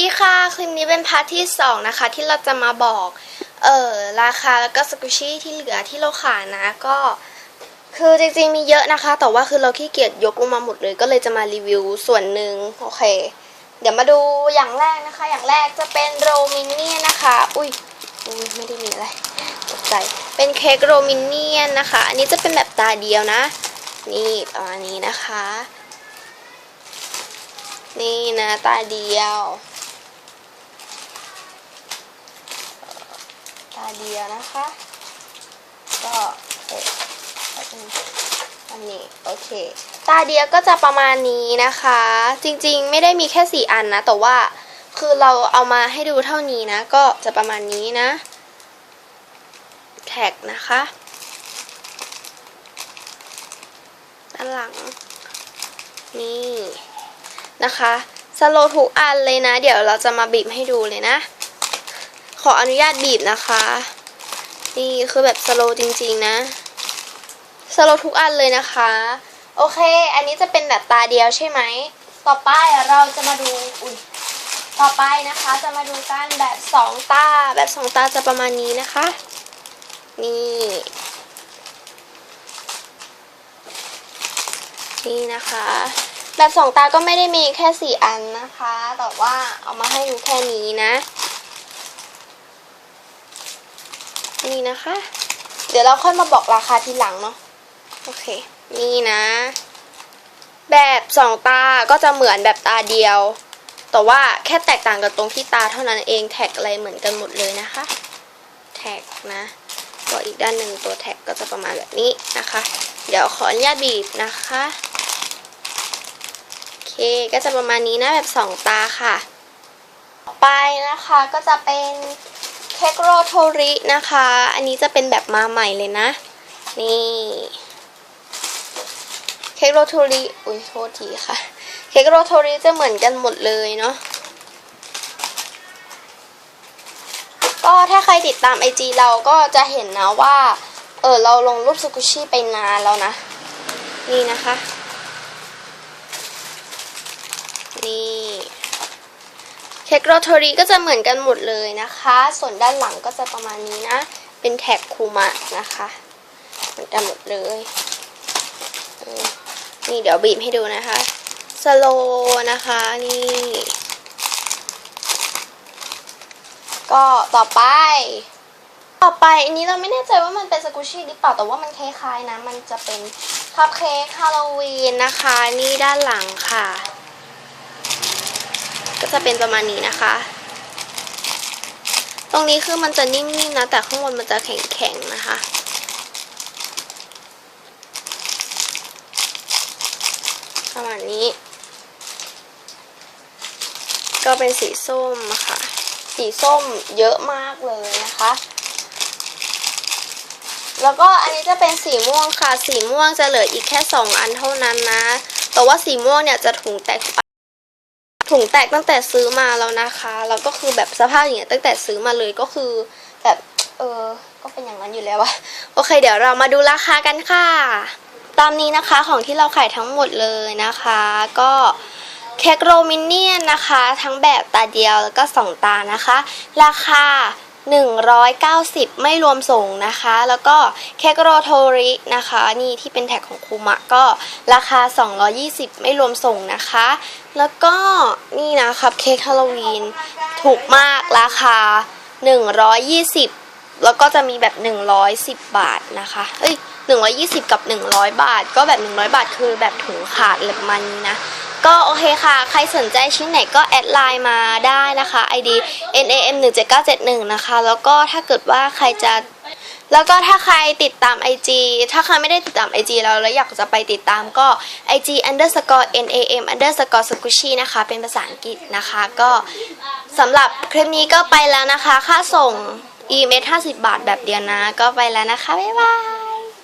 ดีค่ะ คลิปนี้เป็นพาร์ทที่สองนะคะ ที่เราจะมาบอก เออราคาแล้วก็สกุชี่ที่เหลือที่เราขายนะ ก็ คือจริงๆมีเยอะนะคะ แต่ว่าคือเราขี้เกียจยกลงมาหมดเลย ก็เลยจะมารีวิวส่วนหนึ่งโอเค เดี๋ยวมาดูอย่างแรกนะคะ อย่างแรกจะเป็นโรมินเนียนนะคะ อุ้ยอุ้ยไม่ได้มีอะไรตกใจ เป็นเค้กโรมินเนียนนะคะ อันนี้จะเป็นแบบตาเดียวนะ นี่ประมาณนี้นะคะ นี่นะตาเดียว ตาเดียวนะคะ ก็เอ๊ะแป๊บนึงอันนี้โอเค ตาเดียวก็จะประมาณนี้นะคะ จริงๆไม่ได้มีแค่สี่อันนะ แต่ว่าคือเราเอามาให้ดูเท่านี้นะ ก็จะประมาณนี้นะ แท็กนะคะด้านหลัง นี่นะคะสโลทุกอันเลยนะ เดี๋ยวเราจะมาบีบให้ดูเลยนะ ขออนุญาตบีบนะคะ นี่คือแบบสโลว์จริงๆนะสโลว์ทุกอันเลยนะคะ โอเค อันนี้จะเป็นแบบตาเดียวใช่ไหม ต่อไปเราจะมาดู อุ้ยต่อไปนะคะ จะมาดูกันแบบสองตา แบบสองตาจะประมาณนี้นะคะ นี่ นี่นะคะ แบบสองตาก็ไม่ได้มีแค่สี่อันนะคะ แต่ว่าเอามาให้ดูแค่นี้นะ นี่นะคะ เดี๋ยวเราค่อยมาบอกราคาทีหลังเนาะโอเค นี่นะ แบบสองตาก็จะเหมือนแบบตาเดียว แต่ว่าแค่แตกต่างกันตรงที่ตาเท่านั้นเองแท็กอะไรเหมือนกันหมดเลยนะคะ แท็กนะตัวอีกด้านหนึ่งตัวแท็กก็จะประมาณแบบนี้นะคะ เดี๋ยวขออนุญาตบีบนะคะโอเคก็จะประมาณนี้นะแบบสองตาค่ะ ต่อไปนะคะก็จะเป็น เค้กโรโทรินะคะ อันนี้จะเป็นแบบมาใหม่เลยนะ นี่เค้กโรโทริอุ้ยโทษทีค่ะ เค้กโรโทริจะเหมือนกันหมดเลยเนาะ ก็ถ้าใครติดตามไอจีเราก็จะเห็นนะว่า เออเราลงรูปสกุชี่ไปนานแล้วนะ นี่นะคะ นี่ เค้กโรโทริก็จะเหมือนกันหมดเลยนะคะ ส่วนด้านหลังก็จะประมาณนี้นะ เป็นแท็กคูมะนะคะ เหมือนกันหมดเลย นี่เดี๋ยวบีบให้ดูนะคะ สโลนะคะนี่ ก็ต่อไป ต่อไปอันนี้เราไม่แน่ใจว่ามันเป็นสกุชี่หรือเปล่าแต่ว่ามันคล้ายๆนะ มันจะเป็นคัพเค้กฮาโลวีนนะคะ นี่ด้านหลังค่ะ ก็จะเป็นประมาณนี้นะคะ ตรงนี้คือมันจะนิ่มๆนะ แต่ข้างบนมันจะแข็งๆนะคะประมาณนี้ ก็เป็นสีส้มค่ะ สีส้มเยอะมากเลยนะคะ แล้วก็อันนี้จะเป็นสีม่วงค่ะ สีม่วงจะเหลืออีกแค่สองอันเท่านั้นนะ แต่ว่าสีม่วงเนี่ยจะถุงแตก ถุงแตกตั้งแต่ซื้อมาแล้วนะคะแล้วก็คือแบบสภาพอย่างเงี้ยตั้งแต่ซื้อมาเลยก็คือแบบเออก็เป็นอย่างนั้นอยู่แล้วอะโอเค เดี๋ยวเรามาดูราคากันค่ะ ตามนี้นะคะของที่เราขายทั้งหมดเลยนะคะ ก็เค้กโรมินเนียนนะคะ ทั้งแบบตาเดียวแล้วก็สองตานะคะ ราคา 190 ไม่รวมส่งนะคะ แล้วก็เคกโรโทรินะคะ นี่ที่เป็นแท็กของคูมะก็ราคา 220 ไม่รวมส่งนะคะ แล้วก็นี่นะครับเค้กฮาโลวีนถูกมากราคา 120 แล้วก็จะมีแบบ 110 บาทนะคะ เอ้ย 120 กับ 100 บาท ก็แบบ 100 บาทคือแบบถุงขาดอะไรประมาณนี้นะ ก็โอเคค่ะ ใครสนใจชิ้นไหนก็แอดไลน์มาได้นะคะ ID NAM 1 7 9 7 1นะคะ แล้วก็ถ้าเกิดว่าใครจะ แล้วก็ถ้าใครติดตาม IG ถ้าใครไม่ได้ติดตาม IG เราแล้วอยากจะไปติดตามก็ IG underscore NAM underscore squishy นะคะ เป็นภาษาอังกฤษนะคะ ก็สำหรับคลิปนี้ก็ไปแล้วนะคะ ค่าส่ง EMS 50 บาทแบบเดียวนะ ก็ไปแล้วนะคะ บ๊ายบาย